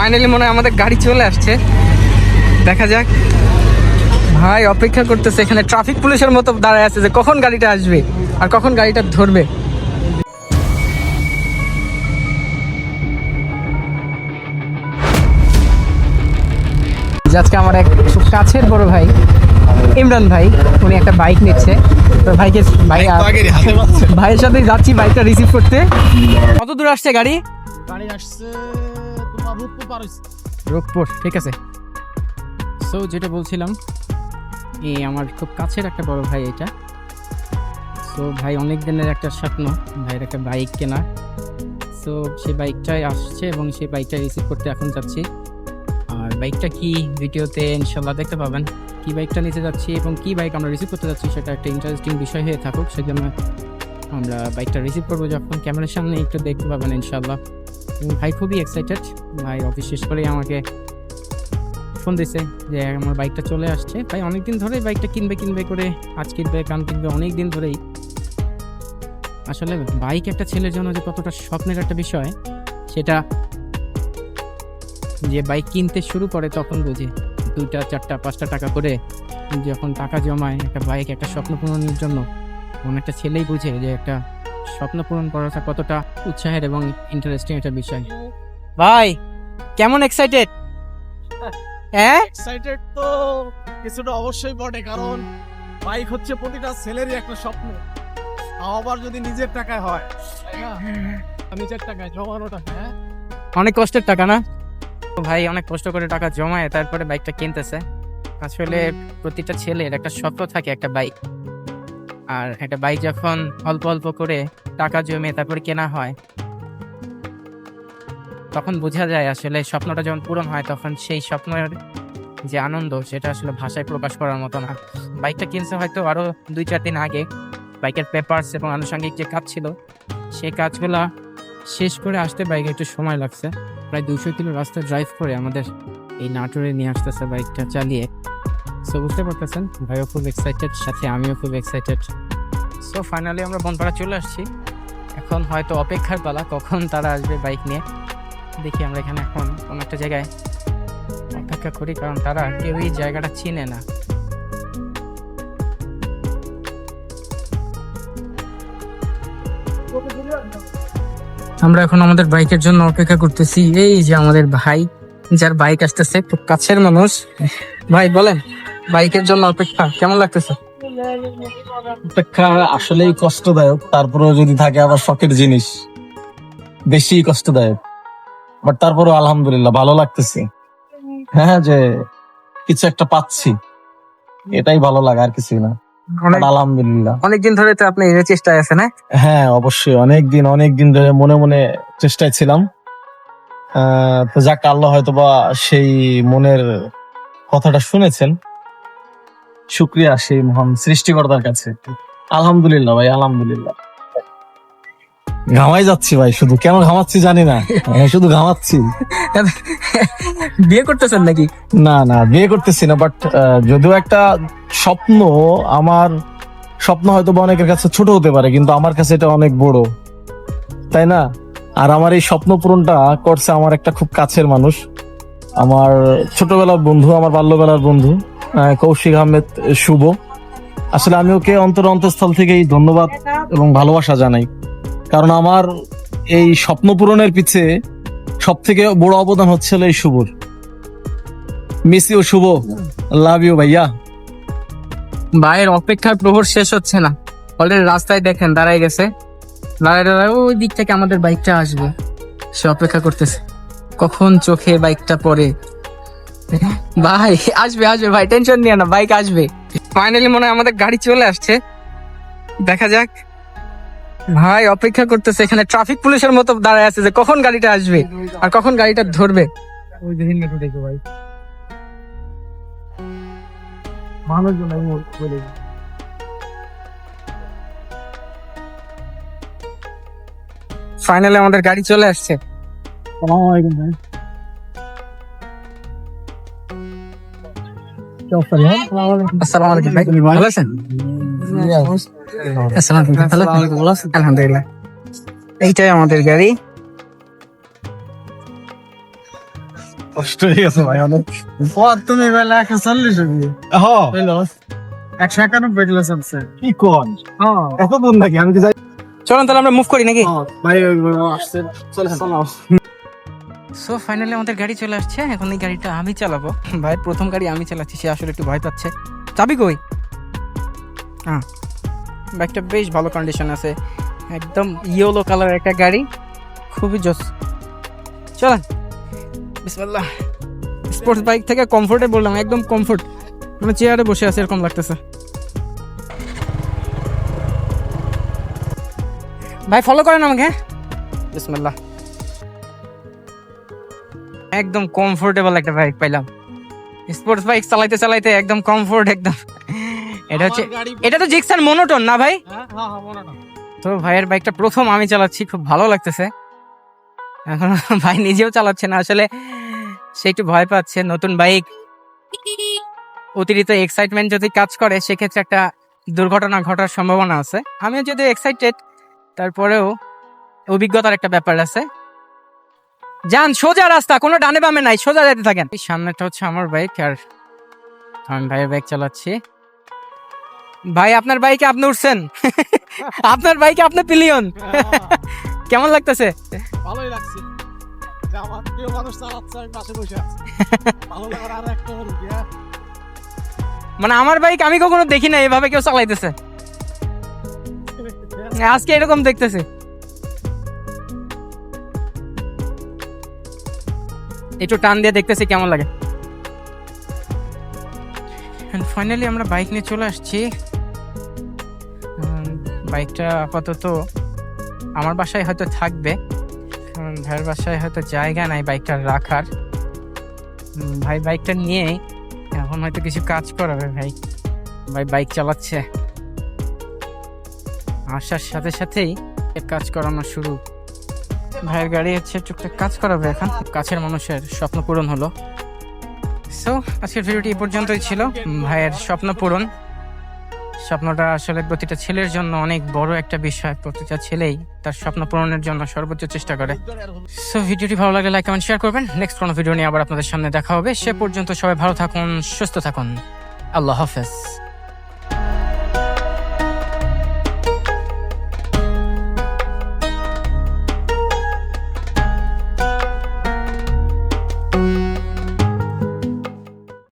Finally মনে হয় আমাদের গাড়ি চলে আসছে। দেখা যাক। ভাই অপেক্ষা করতেছে এখানে ট্রাফিক পুলিশের মতো দাঁড়ায় আছে যে কখন গাড়িটা আসবে আর কখন গাড়িটা ধরবে। আজকে আমার এক খুব কাছের বড় ভাই ইমরান ভাই উনি একটা বাইক নিচ্ছে। তো ভাইকে ভাই ভাইয়ের সাথে যাচ্ছি বাইকটা রিসিভ করতে। কত দূর আসছে গাড়ি? গাড়ি আসছে রূপপুর ঠিক আছে। সো যেটা বলছিলাম, এই আমার খুব কাছের একটা বড় ভাই এটা। সো ভাই অনেক দিনের একটা স্বপ্ন, ভাইয়ের একটা বাইক কেনা। সো সেই বাইকটাই আসছে এবং সেই বাইকটা রিসিভ করতে এখন যাচ্ছি। আর বাইকটা কি ভিডিওতে ইনশাল্লাহ দেখতে পাবেন। কি বাইকটা নিতে যাচ্ছি এবং কি বাইক আমরা রিসিভ করতে যাচ্ছি সেটা একটা ইন্টারেস্টিং বিষয় হয়ে থাকুক, সেজন্য আমরা বাইকটা রিসিভ করব যখন ক্যামেরার সামনে একটু দেখতে পাবেন ইনশাল্লাহ ভাই খুবই এক্সাইটেড ভাই অফিস শেষ করেই আমাকে ফোন দিছে যে আমার বাইকটা চলে আসছে। ভাই অনেকদিন ধরেই বাইকটা কিনবে কিনবে করে আজ কিনবে কান কিনবে অনেক দিন ধরেই। আসলে বাইক একটা ছেলের জন্য যে কতটা স্বপ্নের একটা বিষয়, সেটা যে বাইক কিনতে শুরু করে তখন বুঝে। দুইটা, চারটা, পাঁচটা টাকা করে যখন টাকা জমায় একটা বাইক একটা স্বপ্ন পূরণের জন্য। তখন একটা ছেলেই বুঝে যে একটা স্বপ্ন পূরণ করাটা কতটা উৎসাহের এবং ইন্টারেস্টিং একটা বিষয়। ভাই কেমন এক্সাইটেড হ্যাঁ? এক্সাইটেড তো কিছুটা অবশ্যই বটে কারণ বাইক হচ্ছে প্রতিটা ছেলেরই একটা স্বপ্ন। আবার যদি নিজের টাকায় হয় নিজের টাকায় জমানো টাকা হ্যাঁ? অনেক কষ্টের টাকা না? ভাই অনেক কষ্ট করে টাকা জমায় তারপরে বাইকটা কিনতেছে। আসলে প্রতিটা ছেলের একটা স্বপ্ন থাকে একটা বাইক আর একটা বাইক যখন অল্প অল্প করে টাকা জমে তারপরে কেনা হয়, তখন বোঝা যায় আসলে স্বপ্নটা যখন পূরণ হয়, তখন সেই স্বপ্নের যে আনন্দ, সেটা আসলে ভাষায় প্রকাশ করার মতো না। বাইকটা কিনছে হয়তো আরও দুই চার দিন আগে। বাইকের পেপারস এবং আনুষঙ্গিক যে কাজ ছিল, সেই কাজগুলো শেষ করে আসতে বাইকে একটু সময় লাগছে। প্রায় দুশো কিলো রাস্তা ড্রাইভ করে আমাদের এই নাটোরে নিয়ে আসতেছে বাইকটা চালিয়ে। সো বুঝতে পারতেছেন? ভাইও খুব এক্সাইটেড সাথে আমিও খুব এক্সাইটেড সো ফাইনালি আমরা বনপাড়া চলে আসছি। এখন হয়তো অপেক্ষার পালা, কখন তারা আসবে বাইক নিয়ে। দেখি আমরা এখানে এখন কোনো একটা জায়গায় অপেক্ষা করি, কারণ তারা কেউই জায়গাটা চিনে না। আমরা এখন আমাদের বাইকের জন্য অপেক্ষা করতেছি। এই যে আমাদের ভাই, যার বাইক আসতেছে, খুব কাছের মানুষ। ভাই, বলেন। বাইকের জন্য অপেক্ষা কেমন লাগতেছে? অপেক্ষা আসলেই কষ্টদায়ক তারপরেও যদি থাকে আবার শখের জিনিস বেশি কষ্টদায়ক। বাট তারপরেও আলহামদুলিল্লাহ ভালো লাগতেছে। হ্যাঁ যে কিছু একটা পাচ্ছি এটাই ভালো লাগে আর কিছুই না। আলহামদুলিল্লাহ। অনেকদিন ধরে তো আপনি এর চেষ্টায় আছেন হ্যাঁ? হ্যাঁ অবশ্যই অনেক দিন অনেক দিন ধরে মনে মনে চেষ্টায় ছিলাম। আহ, তো যাক আল্লাহ হয়তো বা সেই মনের কথাটা শুনেছেন। শুক্রিয়া সেই মহান সৃষ্টিকর্তার কাছে। আলহামদুলিল্লাহ ভাই আলহামদুলিল্লাহ। ঘামাই যাচ্ছি ভাই শুধু কেন ঘামাচ্ছি জানি না। হ্যাঁ, শুধু ঘামাচ্ছি। বিয়ে করতেছেন নাকি? না না বিয়ে করতেছি না বাট যদিও একটা স্বপ্ন আমার স্বপ্ন হয়তো বা অনেকের কাছে ছোট হতে পারে কিন্তু আমার কাছে এটা অনেক বড়। তাই না? আর আমার এই স্বপ্ন পূরণটা করছে আমার একটা খুব কাছের মানুষ। আমার ছোটবেলার বন্ধু আমার বাল্যবেলার বন্ধু। কৌশিক আহমেদ, শুভ। আসলে আমি ওকে অন্তর অন্তঃস্থল থেকেই ধন্যবাদ এবং ভালোবাসা জানাই। কারণ আমার এই স্বপ্ন পূরণের পিছে সব থেকে বড় অবদান হচ্ছে এই শুভর। Miss you Shubho. Love you ভাইয়া। ভাইয়ের অপেক্ষার প্রহর শেষ হচ্ছে না। অলরেডি রাস্তায় দেখেন দাঁড়াই গেছে। দাঁড়ায় দাঁড়ায়, ওই দিক থেকে আমাদের বাইকটা আসবে। সে অপেক্ষা করতেছে। কখন চোখে বাইকটা পড়ে? ভাই আসবে আসবে ভাই টেনশন নিয়ে না বাইক আসবে। ফাইনালি মনে হয় আমাদের গাড়ি চলে আসছে। দেখা যাক। ভাই অপেক্ষা করতেছে এখানে ট্রাফিক পুলিশের মতো দাঁড়ায় আছে যে কখন গাড়িটা আসবে আর কখন গাড়িটা ধরবে। ভাই। মানুষজন আমি বলে ফাইনালি আমাদের গাড়ি চলে আসছে। সালাম আলাইকুম ভাই। আসসালামু আলাইকুম। ভাই। ভালো আছেন? আসসালামু আলাইকুম ভালো আছেন? আলহামদুলিল্লাহ। এইটাই আমাদের গাড়ি। কষ্ট হয়ে গেছে ভাই অনেক। তুমি বেলা একশো চল্লিশ একশো একানব্বই কিলো চলছে। কি কোন? এত দূর নাকি? আমি কি যাই চলুন তাহলে আমরা মুভ করি নাকি? ভাই আসছে। চলে সো ফাইনালি আমাদের গাড়ি চলে আসছে। এখন এই গাড়িটা আমি চালাবো। ভাইয়ের প্রথম গাড়ি আমি চালাচ্ছি, সে আসলে একটু ভয় পাচ্ছে। চাবি কই? হ্যাঁ বাইকটা বেশ ভালো কন্ডিশন আছে। একদম ইয়েলো কালার একটা গাড়ি। খুবই জোস। চলেন। বিসমিল্লাহ। স্পোর্টস বাইক থেকে কমফোর্টে বললাম, একদম কমফোর্ট মানে চেয়ারে বসে আছে, এরকম লাগতেছে। ভাই ফলো করেন আমাকে হ্যাঁ? বিসমিল্লাহ। একদম কমফোর্টেবল একটা বাইক পাইলাম। স্পোর্টস বাইক চালাইতে চালাইতে একদম কমফোর্ট একদম। এটা হচ্ছে এটা তো জিক্সার মনোটন না ভাই? হ্যাঁ হ্যাঁ হ্যাঁ তো ভাইয়ের বাইকটা প্রথম আমি চালাচ্ছি খুব ভালো লাগতেছে। এখন ভাই নিজেও চালাচ্ছে না আসলে সে একটু ভয় পাচ্ছে। নতুন বাইক অতিরিক্ত এক্সাইটমেন্ট যদি কাজ করে সেক্ষেত্রে একটা দুর্ঘটনা ঘটার সম্ভাবনা আছে। আমিও যদি এক্সাইটেড তারপরেও অভিজ্ঞতার একটা ব্যাপার আছে। যান সোজা রাস্তা কোনো ডানে বামে নাই সোজা যেতে থাকেন। এই সামনেটা হচ্ছে আমার বাইক আর আমি ভাইয়ের বাইক চালাচ্ছি। ভাই আপনার বাইকে আপনি উঠছেন? আপনার বাইকে আপনি পিলিয়ন? কেমন লাগতেছে? ভালোই লাগছে। আমার প্রিয় মানুষ চালাচ্ছে আমি পাশে বসে আছি। ভালো লাগার আর একটা হলো কি, হ্যাঁ? মানে আমার বাইক আমি কখনো দেখি না এভাবে কেউ চালাইতেছে। আজকে এরকম দেখতেছি। একটু টান দিয়ে দেখতেছি কেমন লাগে। ফাইনালি আমরা বাইক নিয়ে চলে আসছি। বাইকটা আপাতত আমার বাসায় হয়তো থাকবে। কারণ ভাইয়ের বাসায় হয়তো জায়গা নাই বাইকটা রাখার। ভাই বাইকটা নিয়ে এখন হয়তো কিছু কাজ করাবে ভাই। ভাই বাইক চালাচ্ছে। আসার সাথে সাথেই কাজ করানো শুরু। ভাইয়ের গাড়ি হচ্ছে টুকটাক কাজ করাবে এখন। কাছের মানুষের স্বপ্ন পূরণ হলো। সো আজকের ভিডিওটি এই পর্যন্তই ছিল। ভাইয়ের স্বপ্ন পূরণ। স্বপ্নটা আসলে প্রতিটা ছেলের জন্য অনেক বড় একটা বিষয়। প্রতিটা ছেলেই তার স্বপ্ন পূরণের জন্য সর্বোচ্চ চেষ্টা করে। সো ভিডিওটি ভালো লাগলে লাইক কমেন্ট শেয়ার করবেন। নেক্সট কোনো ভিডিও নিয়ে আবার আপনাদের সামনে দেখা হবে। সে পর্যন্ত সবাই ভালো থাকুন, সুস্থ থাকুন। আল্লাহ হাফেজ।